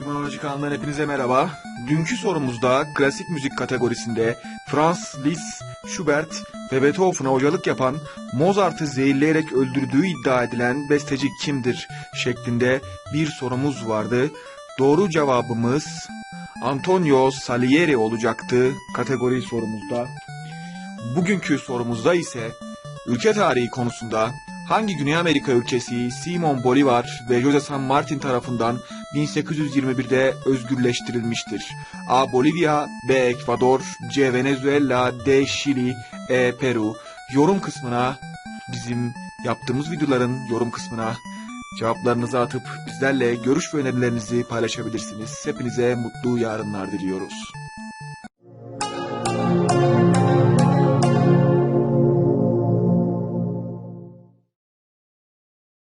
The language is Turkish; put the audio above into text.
ekranından hepinize merhaba. Dünkü sorumuzda klasik müzik kategorisinde Franz Liszt, Schubert ve Beethoven'a hocalık yapan Mozart'ı zehirleyerek öldürdüğü iddia edilen besteci kimdir şeklinde bir sorumuz vardı. Doğru cevabımız Antonio Salieri olacaktı kategori sorumuzda. Bugünkü sorumuzda ise ülke tarihi konusunda hangi Güney Amerika ülkesi Simon Bolivar ve Jose San Martin tarafından 1821'de özgürleştirilmiştir? A. Bolivya, B. Ekvador, C. Venezuela, D. Şili, E. Peru. Yorum kısmına bizim yaptığımız videoların yorum kısmına cevaplarınızı atıp bizlerle görüş ve önerilerinizi paylaşabilirsiniz. Hepinize mutlu yarınlar diliyoruz.